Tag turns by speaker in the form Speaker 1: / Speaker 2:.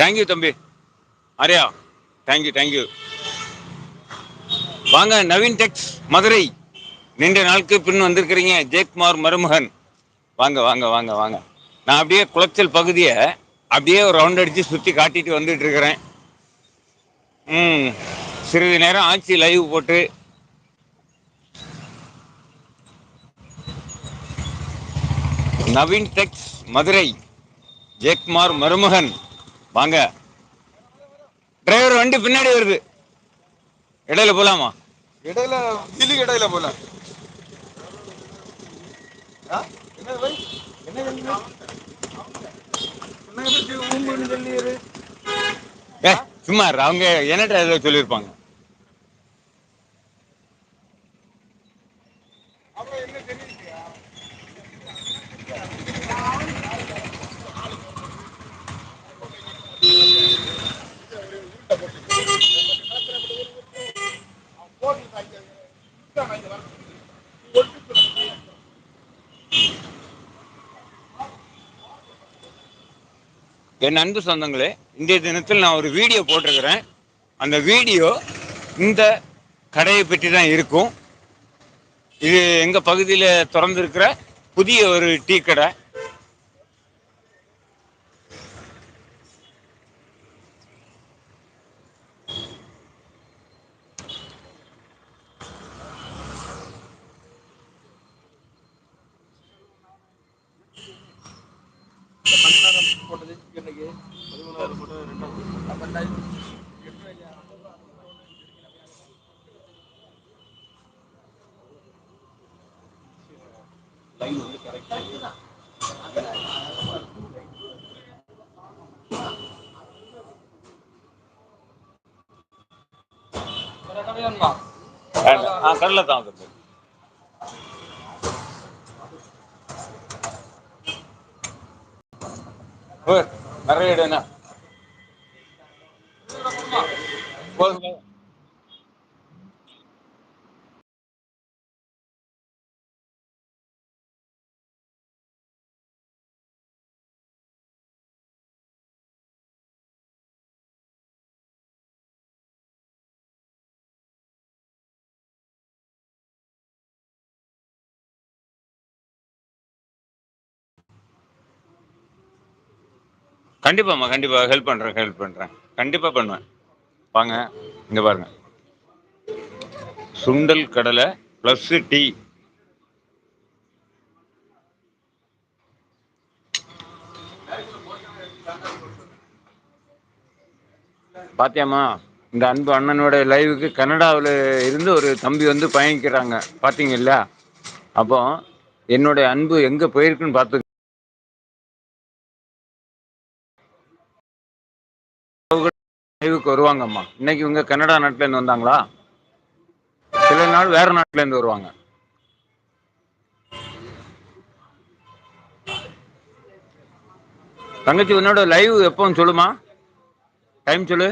Speaker 1: Thank you தம்பி. Arya thank you thank you வாங்க நவீன் டெக்ஸ் மதுரை. நீண்ட நாளுக்கு பின் வந்திருக்கிறீங்க ஜெயக்குமார் மருமகன். வாங்க வாங்க வாங்க வாங்க. நான் அப்படியே குளச்சல் பகுதியை அப்படியே ஒரு ரவுண்ட் அடித்து சுற்றி காட்டிட்டு வந்துட்டு இருக்கிறேன். ம் சிறிது நேரம் ஆச்சு லைவ் போட்டு. நவீன் டெக்ஸ் மதுரை. ஜெயக்குமார் மருமகன். வாங்க. டிரைவர் வண்டி பின்னாடி வருது. இடையில போலாமா?
Speaker 2: இடையில திலி இடையில போல? என்னது பை? என்ன சொன்னீங்க?
Speaker 1: என் அன்பு சொந்தங்களே இன்றைய தினத்தில் நான் ஒரு வீடியோ போட்டிருக்கிறேன். அந்த வீடியோ இந்த கடையை பற்றி தான் இருக்கும். இது எங்கள் பகுதியில் திறந்துருக்கிற புதிய ஒரு டீ கடை.
Speaker 2: லைன் வந்து கரெக்ட்
Speaker 1: வேண்டாம். தான் வந்து Arriba, Irene. கண்டிப்பாம்மா கண்டிப்பாக ஹெல்ப் பண்ணுறேன் ஹெல்ப் பண்ணுறேன் கண்டிப்பாக பண்ணுவேன். வாங்க இங்கே பாருங்க. சுண்டல் கடலை ப்ளஸ் டீ பாத்தியாமா இந்த அன்பு அண்ணனோட லைவுக்கு கனடாவில் இருந்து ஒரு தம்பி வந்து பயணிக்கிறாங்க. பார்த்தீங்கல்ல அப்போ என்னுடைய அன்பு எங்கே போயிருக்குன்னு பார்த்து லைவுக்கு வருவாங்கம்மா. இன்னைக்கு இவங்க கனடா நாட்டிலேருந்து வந்தாங்களா? சில நாள் வேற நாட்டிலேருந்து வருவாங்க. தங்கச்சி உன்னோட லைவ் எப்போன்னு சொல்லுமா? டைம் சொல்லு.